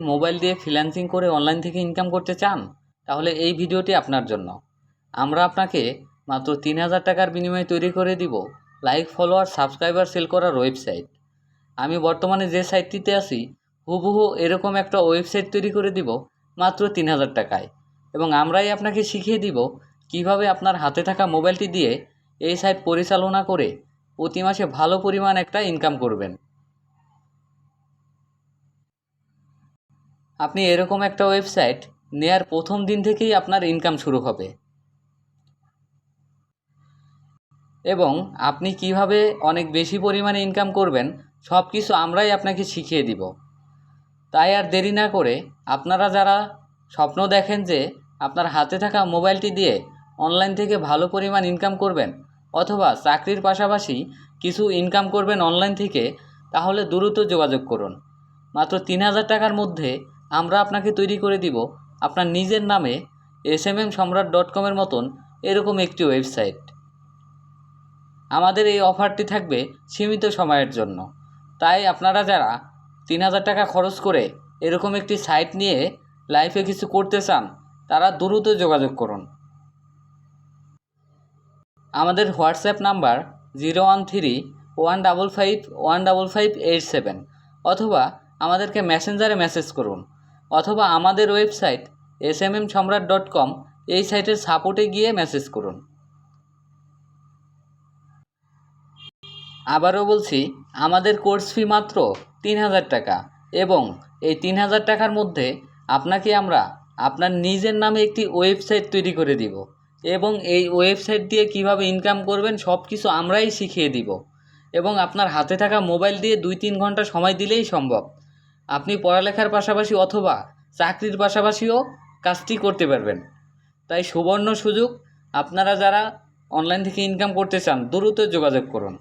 Mobile দিয়ে freelancing করে online থেকে ইনকাম করতে চান? তাহলে এই ভিডিওটি আপনার জন্য। আমরা আপনাকে মাত্র তিন হাজার টাকার বিনিময়ে তৈরি করে দিব লাইক ফলোয়ার সাবস্ক্রাইবার সেল করার ওয়েবসাইট আমি বর্তমানে যে সাইটটিতে আছি, হুবহু এরকম একটা ওয়েবসাইট তৈরি করে দিব মাত্র তিন হাজার টাকায়। এবং আমরাই আপনাকে শিখিয়ে দিব কীভাবে আপনার হাতে থাকা মোবাইলটি দিয়ে এই সাইট পরিচালনা করে প্রতি মাসে ভালো পরিমাণ একটা ইনকাম করবেন। আপনি এরকম একটা ওয়েবসাইট নেয়ার প্রথম দিন থেকেই আপনার ইনকাম শুরু হবে। এবং আপনি কীভাবে অনেক বেশি পরিমাণে ইনকাম করবেন সব কিছু আমরাই আপনাকে শিখিয়ে দিব। তাই আর দেরি না করে আপনারা যারা স্বপ্ন দেখেন যে আপনার হাতে থাকা মোবাইলটি দিয়ে অনলাইন থেকে ভালো পরিমাণ ইনকাম করবেন, অথবা চাকরির পাশাপাশি কিছু ইনকাম করবেন অনলাইন থেকে, তাহলে দ্রুত যোগাযোগ করুন। মাত্র তিন হাজার টাকার মধ্যে আমরা আপনাকে তৈরি করে দিব আপনার নিজের নামে S M M Samrat dot কমের মতন এরকম একটি ওয়েবসাইট। আমাদের এই অফারটি থাকবে সীমিত সময়ের জন্য। তাই আপনারা যারা তিন হাজার টাকা খরচ করে এরকম একটি সাইট নিয়ে লাইফে কিছু করতে চান, তারা দ্রুত যোগাযোগ করুন। আমাদের WhatsApp number zero one three one double five one double five eight seven অথবা আমাদেরকে মেসেঞ্জারে মেসেজ করুন। অথবা আমাদের website S M M Samrat dot com এই সাইটের সাপোর্টে গিয়ে মেসেজ করুন। আবারও বলছি, আমাদের কোর্স ফি মাত্র তিন হাজার টাকা এবং এই তিন হাজার টাকার মধ্যে আপনাকে আমরা আপনার নিজের নামে একটি ওয়েবসাইট তৈরি করে দিব এবং এই ওয়েবসাইট দিয়ে কীভাবে ইনকাম করবেন সব কিছু আমরাই শিখিয়ে দিব এবং আপনার হাতে থাকা মোবাইল দিয়ে দুই তিন ঘণ্টা সময় দিলেই সম্ভব। আপনি পড়ালেখার পাশাপাশি অথবা চাকরির পাশাপাশিও কাজটি করতে পারবেন। তাই সুবর্ণ সুযোগ আপনারা যারা অনলাইন থেকে ইনকাম করতে চান, দ্রুত যোগাযোগ করুন।